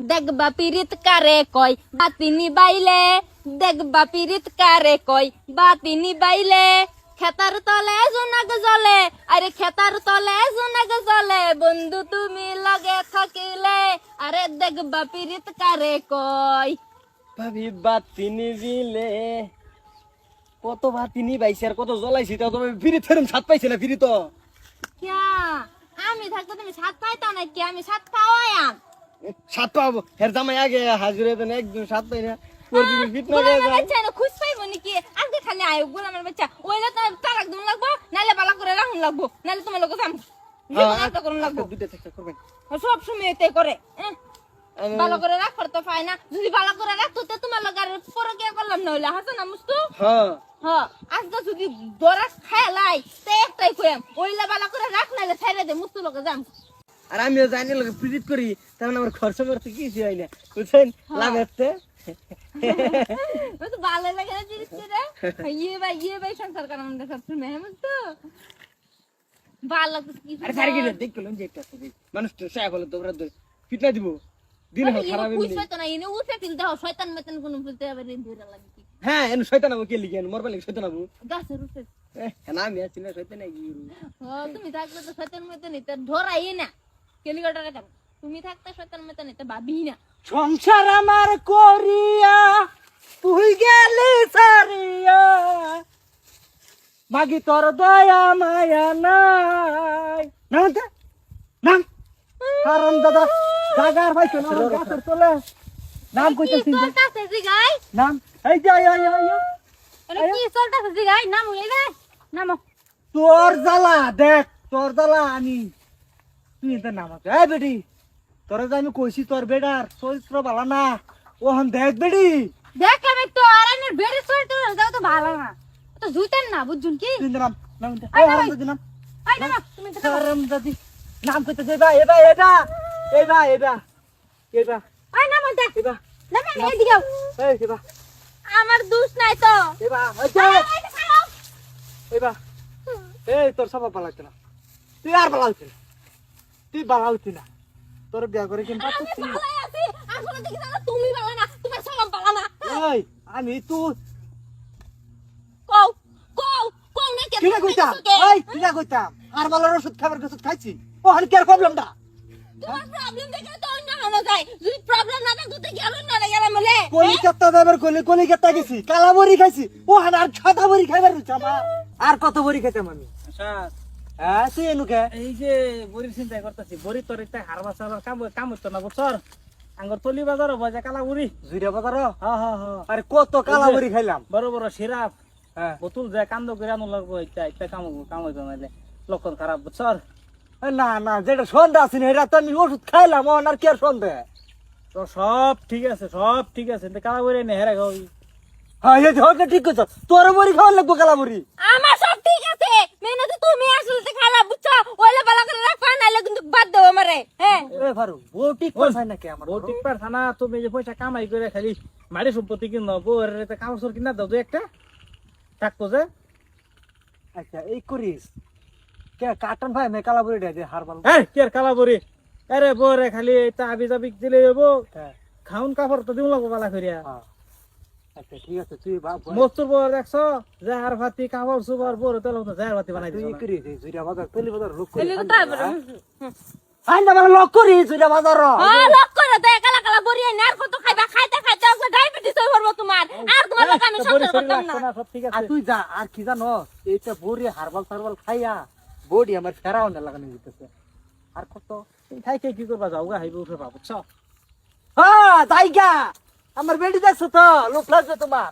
দেখবা পিরিত কারে কয়? বা বাতি নিবাইলে দেখবা পিরিত কারে কয়? বাতি নিবাইলে খেতার তলে জোনাগ জলে আরে খেতার তলে জোনাগ জলে বন্ধু তুমি লগে থাকিলে। আরে দেখবা পিরিত কারে কয়? ভাবি বাতি নিবিলে। কত বাতি নিবাইছে আর কত জ্বলাইছি তা তুমি ফিরি ফেরম ছাদ পাইছে না ফিরি তো? আমি থাকতে তুমি সাত পাইতাম না কি আমি সাত পাওয়াম সাত পাবো। হের জামাই আগে হাজিরে দেন একদম সাত পাই না। নাইলে বালা করে রাখুন লাগবো নাইলে তোমার লোক যাম। জীবন একটা করুন লাগবো। দুইটা চেষ্টা করবেন। সব সময় করে ভালো করে রাখবার তো পাই না। যদি ভালো করে রাখতো তো তোমার লোক আর পরে কে করলাম না হইলে মুস্তু? হ্যাঁ। হ্যাঁ যদি দরা খেলাই তে একটাই কইম ওইলে ভালো করে রাখ নাইলে ছেড়ে দে মুস্তু লোকে যাম। আর আমিও জানি লোক প্রিজিট করি তার মানে আমার খরচ করতে কিছু হয় না বুঝছেন? লাগাচ্ছে তো ভালো লাগে না জিনিসটা রে? ইয়ে ভাই ইয়ে ভাই সংসার করার মধ্যে সবসময় মেহমান তো। ভালো লাগতেছে আরে সারি গেলে দেখ। করলাম যে একটা মানুষ তো তোমরা দিব। দিন হোক খারাপ এমনি তো না এনে উঠে ফেলতে হবে শয়তান মেতান কোনো ফেলতে হবে রে ধরে লাগে কি? হ্যাঁ এন শয়তান আবু কে লিখেন মরবা লিখ শয়তান আবু গাছের উঠে না আমি আছি না শয়তান নাকি ও তুমি থাকলে তো শয়তান মেতান নিতে ধরাই না। কেলিকটারে কেন তুমি থাকতে শয়তান মেতান নিতে ভাবি না। সংসার আমার করিয়া তুই গেলি সারিয়া মাগি তোর দয়া মায়া নাই। নাম তে নাম। কারণ দাদা জাগার না আমার গাছের তলে? নাম কি কইতেছিস চলতাছে জি গাই? নাম। এই যে আয় আয় আয় আরে কি চলতাছে জি গাই? নাম হইলে নাম তোর জ্বালা দেখ তোর জ্বালা আমি তুই এতে নাম আছে এই বেটি তোর যে আমি কইছি তোর বেটার চরিত্র ভালো না ওহন দেখ বেটি দেখ আমি তো আরানের বেড়ে চলতে যাও তো ভালো না। তো জুতেন না বুঝুন কি? তুই নাম নাম ভাই। নাম। আই না না, তুমি তো হারাম দাদি নাম কইতে দে ভাই এবা এবা এবা এবা এবা আই না মতে এবা না না এদিকে। এই আমার দোষ নাই তো আচ্ছা আয়, আয়, আয়, এই তোর সব ভালো লাগছে না। তুই আর ভালো লাগছে না। তুই লাগছে না। তোর বিয়া করে কিন্তু আমি ভালোই আছি। আসলে দেখি জানো তুমি না তোমার ভালো না। এই আমি তুই কও কও কও না কে ঠিক কইতাম? এই ঠিক কইতাম? আর ওষুধ খাবার ওষুধ খাইছি? ও হানি কেয়ার প্রবলেমটা তোমার প্রবলেম দেখে তো অন্য হলো যায় যদি প্রবলেম না থাকতো তো গেল না গেলাম বলে? কলিকাতা যাবার কলি কলিকাতা গেছি কালা বড়ি খাইছি। ও আর বড়ি খাইবার আমার। আর কত বড়ি খাইতাম আমি? তুই এনুকে এই যে বড়ির চিন্তা করতেছি বড়ি তোর একটা হারবা চালার কাম কাম হতো না বছর আঙ্গর তলি বাজার বাজে কালা বুড়ি জুড়ে বাজার হা হা হা আরে কত কালা বড়ি খাইলাম। বড় বড় সিরাপ। হ্যাঁ। বোতল যায় কান্দ করে আনো লাগবো এটা একটা কাম কাম হইতো নাইলে। লক্ষণ খারাপ বছর না না যেটা সন্ধ্যা আছে না এটা তো আমি ওষুধ খাইলাম আর কি আর সন্দেহ? তো সব ঠিক আছে সব ঠিক আছে কিন্তু কালা বুড়ি নে হেরা গাও হ্যাঁ এই ঠিক করছ তোর বড়ি খাওয়ার লাগবো কালা বড়ি আমার সব ঠিক আছে মেহনত তুমি আসলে তো খারাপ বুঝছ ওইলে ভালো করে রাখবা নাইলে কিন্তু বাদ দেবো আমারে বউ ঠিক করছে নাকি আমার বউ ঠিক পারছ না তুমি যে পয়সা কামাই করে খালি মারি সম্পত্তি কিনো একটা কাপড় চোর কিনা দাও দু একটা। থাকতো যে। আচ্ছা এই করিস। কে কাটন ভাই মে কালা বড়ি দে হারবাল এই কি আর কালা বুড়ি আরে বউরে খালি এটা আবি যাবি দিলে যাব হ্যাঁ। খাউন কাপড় তো দিব লাগবো বালা করিয়া হ্যাঁ। আচ্ছা ঠিক আছে তুই বাপ মস্তুর বর দেখছ? জাহার ভাতি কাপড় সুবর বর তো লোক জাহার ভাতি বানাই তুই দিছো করি দে জুরিয়া বাজার তলি বাজার লোক করি তো মানে লোক করি জুরিয়া বাজার। লক করে দে কালা কালা বড়িয়ে নার কত খাইবা? খাইতে খাইতে ওকে ডায়াবেটিস হয়ে পড়ব তোমার। আর তোমার লোক আমি বড়ি করতাম না। আর আছে। তুই যা আর কি জানো? এইটা বড়ি হারবাল টারবাল খাইয়া বডি আমার ফেরাও না লাগানো দিতেছে আর কত? খাই খাই কি করবা? যাও গা হাইবে উঠে পাবো বুঝছ? হ্যাঁ আমার বেডি দেখছ তো লোক লাগবে তোমার।